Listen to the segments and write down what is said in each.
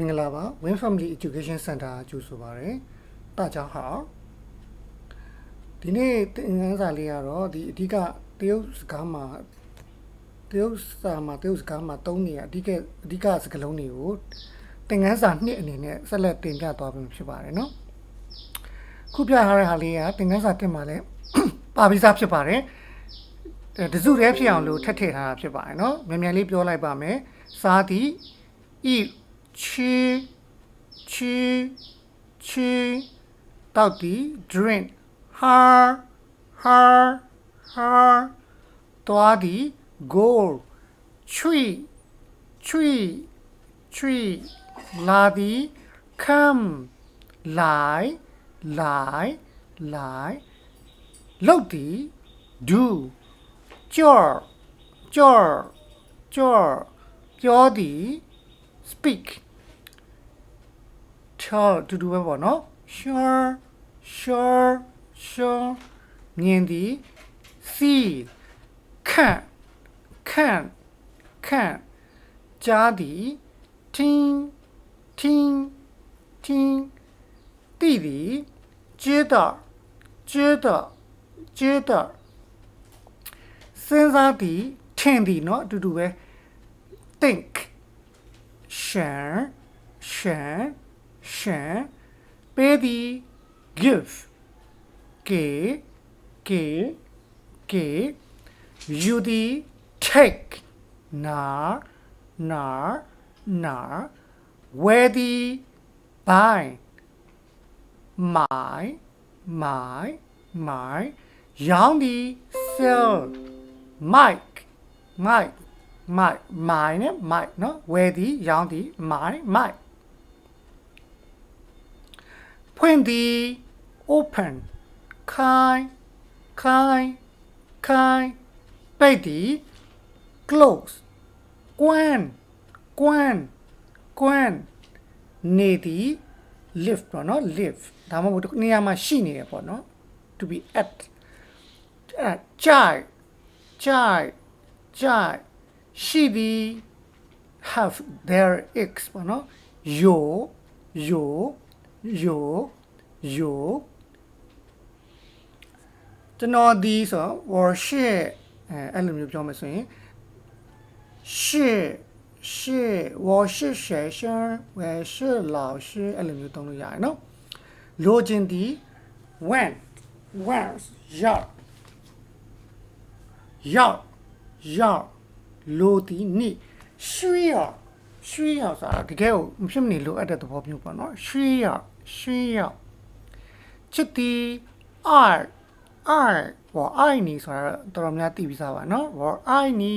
မင်္ဂလာပါ Win Family Education Center အကျိုးဆိုပါရယ်တာချောင်းဟာဒီနေ့သင်ခန်းစာလေးကတော့ဒီအဓိကတရုတ်စကားမှာတရုတ်စာမှာတရုတ်စကားမှာသုံးနေရအဓိကအဓိကစကားလုံးတွေကိုသင်ခန်းစာနှစ်အနေနဲ့ဆက်လက်တင်ပြသွားမှာဖြစ်ပါတယ်เนาะခုပြထားတဲ့ဟာလေးကသင်ခန်းစာတင်မှာလဲပါပြီးသားဖြစ်ပါတယ်တစုတည်းဖြစ်အောင်လို့ထပ်ထည့်ထားတာဖြစ်ပါတယ်เนาะမြန်မြန်လေးပြောလိုက်ပါမယ်စာသည်ဤ 吃吃吃到底 drink har har har သွားသည် go tree tree tree လာသည် come 来来来လုပ်သည် do ကြော်ကြော်ကြော်ပြောသည် speak tell တူတူပဲပေါ့နော် sure sure sure မြင်သည် see can can can ကြားသည် tin tin tin သိသည်知道知道知道စဉ်းစားသည်ထင်သည်เนาะအတူတူပဲ think ရှန် share, the give, K, K, K. You the take, nar, nar, nar, the buy, my, my, my, Young the sell, Mike, Mike, Mike, mine, Mike, no, where the young the my, Mike. ဝယ်သည်ရောင်းသည်မိုင်မိုက်ဖွင့်သည် open ခိုင်းခိုင်းခိုင်းပိတ်သည် close ကွမ်းကွမ်းကွမ်းနေသည် live ပေါ့နော် live ဒါမှမဟုတ်တစ်နေရာမှာရှိနေတယ်ပေါ့နော် to be at အဲကြိုက်ကြိုက်ကြိုက်ရှိသည် have their x ပေါ့နော် yo yo yo yo ကျွန်တော်ဒီဆိုတော့ worship အဲအဲ့လိုမျိုးပြောမယ်ဆိုရင်是是我是学生我是老师အဲ့လိုမျိုးသုံးလို့ရတယ်နော်လိုချင်သည် when when ရောက်ရောက်ရောက်လိုသည်နိရွှေ ရရွှေရဆိုတာတကယ်ကိုမဖြစ်မနေလိုအပ်တဲ့သဘောမျိုးပေါ့နော်ရွှေရရွှေရချစ်သည် r r ဘော i နီဆိုတာတော်တော်များသိပြီးသားပါနော်ဘော i နီ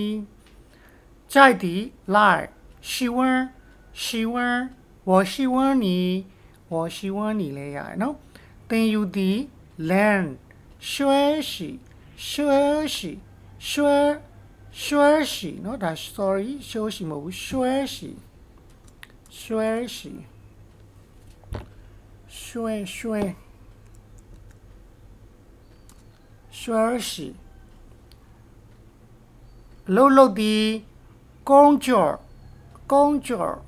ကြိုက်သည် like ရှိဝန်းရှိဝန်းဘောရှိဝန်းနီဘောရှိဝန်းနီလဲရတယ်နော်သင်ယူသည် land ရွှဲရှိရွှဲရှိရွှဲ 学习，喏，打 story，学习，毛学学习，学习，学学，学习，露露的，工作，工作，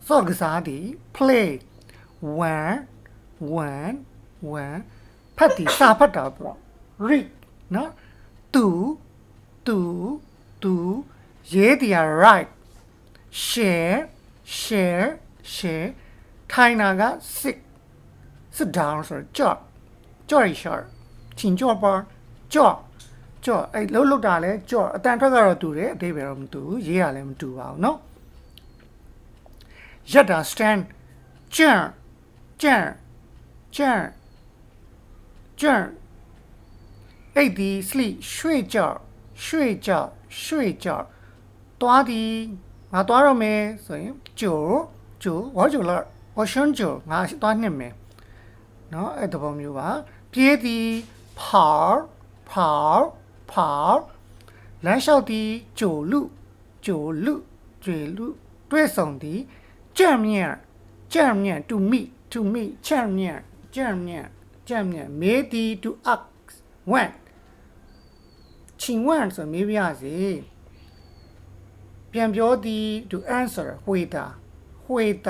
做个啥的？play，玩，玩，玩，他得啥？他得不？read，喏，读。 သူသူသူရေးတရား right share share share ထိုင်တာက sit sit down ဆိုတော့ကြော့ကြော့ရရှာချင်းကြော့ပါကြော့ကြော့အဲ့လှုပ်လှုပ်တာလဲကြော့အတန်ထွက်ကတော့တူတယ်အသေးပဲတော့မတူဘူးရေးရလည်းမတူပါဘူးเนาะရက်တာ stand ကြံကြံကြံကြံအိတ်ဒီ sleep ရွှေ့ကြော့ ရွှေ့ကြော့ရွှေ့ကြော့သွားသည်ငါသွားတော့မယ်ဆိုရင်ကြိုကြိုဝါကြိုလာဝါရှန်ကြိုငါသွားနှစ်မယ်เนาะအဲ့တပုံမျိုးပါပြေးသည်ဖောက်ဖောက်ဖောက်လမ်းလျှောက်သည်ကြိုလူကြိုလူကြွေလူတွေ့ဆုံသည်ကြံ့မြန့်ကြံ့မြန့် to meet to meet ကြံ့မြန့်ကြံ့မြန့်ကြံ့မြန့်မေးသည် to ask when 请问ဆိုမေးပြစေပြန်ပြောသည် to answer 回答 会的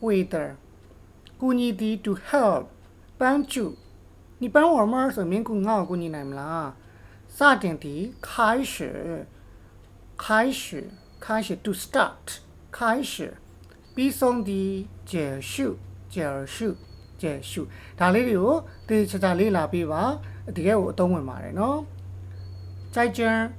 会的ကူညီသည် to help 帮助你帮我吗ဆိုမင်းကူငါ့ကိုကူညီနိုင်မလားစတင်သည်开始开始开始 to start 开始ပြီးဆုံးသည်结束结束结束ဒါလေးတွေကိုတေချာချာလေးလာပြီးပါတကယ်ကိုအသုံးဝင်ပါတယ်နော် 再见